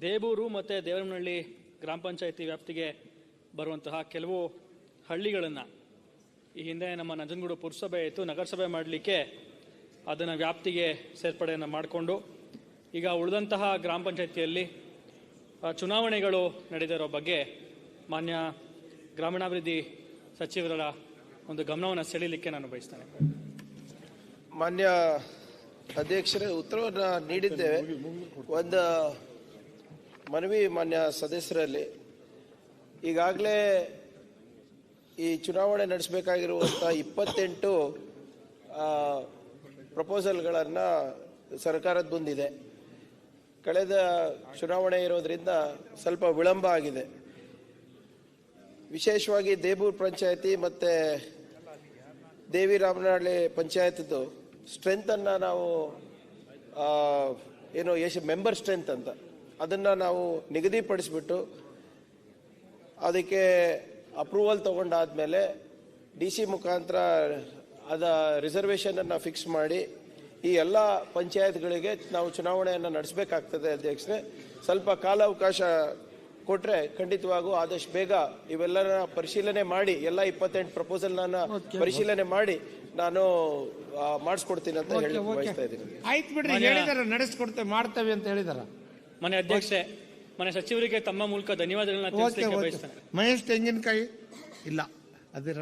ದೇಬೂರು ಮತ್ತು ದೇವರಮನಹಳ್ಳಿ ಗ್ರಾಮ ಪಂಚಾಯಿತಿ ವ್ಯಾಪ್ತಿಗೆ ಬರುವಂತಹ ಕೆಲವು ಹಳ್ಳಿಗಳನ್ನು ಈ ಹಿಂದೆ ನಮ್ಮ ನಂಜನಗೂಡು ಪುರಸಭೆ ಇತ್ತು. ನಗರಸಭೆ ಮಾಡಲಿಕ್ಕೆ ಅದನ್ನು ವ್ಯಾಪ್ತಿಗೆ ಸೇರ್ಪಡೆಯನ್ನು ಮಾಡಿಕೊಂಡು ಈಗ ಉಳಿದಂತಹ ಗ್ರಾಮ ಪಂಚಾಯತಿಯಲ್ಲಿ ಚುನಾವಣೆಗಳು ನಡೆದಿರೋ ಬಗ್ಗೆ ಮಾನ್ಯ ಗ್ರಾಮೀಣಾಭಿವೃದ್ಧಿ ಸಚಿವರ ಒಂದು ಗಮನವನ್ನು ಸೆಳೀಲಿಕ್ಕೆ ನಾನು ಬಯಸ್ತೇನೆ. ಮಾನ್ಯ ಅಧ್ಯಕ್ಷರೇ, ಉತ್ತರವನ್ನು ನೀಡಿದ್ದೇವೆ. ಒಂದು ಮನವಿ ಮಾನ್ಯ ಸದಸ್ಯರಲ್ಲಿ ಈಗಾಗಲೇ ಈ ಚುನಾವಣೆ ನಡೆಸಬೇಕಾಗಿರುವಂಥ ಇಪ್ಪತ್ತೆಂಟು ಪ್ರಪೋಸಲ್ಗಳನ್ನು ಸರ್ಕಾರದ ಬಂದಿದೆ ಕಳೆದ ಚುನಾವಣೆ ಇರೋದ್ರಿಂದ ಸ್ವಲ್ಪ ವಿಳಂಬ ಆಗಿದೆ. ವಿಶೇಷವಾಗಿ ದೇಬೂರ್ ಪಂಚಾಯತಿ ಮತ್ತು ದೇವಿ ರಾಮನಹಳ್ಳಿ ಪಂಚಾಯತ್ದು ಸ್ಟ್ರೆಂತನ್ನು ನಾವು ಏನು ಎಷ್ಟು ಮೆಂಬರ್ ಸ್ಟ್ರೆಂತ್ ಅಂತ. ಅದನ್ನು ನಾವು ನಿಗದಿಪಡಿಸ್ಬಿಟ್ಟು ಅದಕ್ಕೆ ಅಪ್ರೂವಲ್ ತಗೊಂಡಾದ್ಮೇಲೆ ಡಿ ಸಿ ಮುಖಾಂತರ ಅದ ರಿಸರ್ವೇಷನನ್ನು ಫಿಕ್ಸ್ ಮಾಡಿ ಈ ಎಲ್ಲ ಪಂಚಾಯತ್ಗಳಿಗೆ ನಾವು ಚುನಾವಣೆಯನ್ನು ನಡೆಸಬೇಕಾಗ್ತದೆ ಅಧ್ಯಕ್ಷರೇ. ಸ್ವಲ್ಪ ಕಾಲಾವಕಾಶ ಕೊಟ್ಟರೆ ಖಂಡಿತವಾಗೂ ಆದಷ್ಟು ಬೇಗ ಇವೆಲ್ಲರ ಪರಿಶೀಲನೆ ಮಾಡಿ ಎಲ್ಲ ಇಪ್ಪತ್ತೆಂಟು ಪ್ರಪೋಸಲ್ನ ಪರಿಶೀಲನೆ ಮಾಡಿ ನಾನು ಮಾಡಿಸ್ಕೊಡ್ತೀನಿ ಅಂತ ಹೇಳಿ ಬಯಸ್ತಾ ಇದ್ದೀನಿ. ಆಯ್ತು ಬಿಡ್ರಿ ಹೇಳಿದಾರ ನಡೆಸ್ಕೊಡ್ತೇವೆ ಮಾಡ್ತೇವೆ ಅಂತ ಹೇಳಿದಾರ. ಮನೆ ಅಧ್ಯಕ್ಷೆ ಮನೆ ಸಚಿವರಿಗೆ ತಮ್ಮ ಮೂಲಕ ಧನ್ಯವಾದಗಳನ್ನ ತಿಳಿಸಲಿಕ್ಕೆ ಬಯಸ್ತೇನೆ. ಮಹೇಶ್ ತೆಂಗಿನಕಾಯಿ ಇಲ್ಲ. ಅದಿರ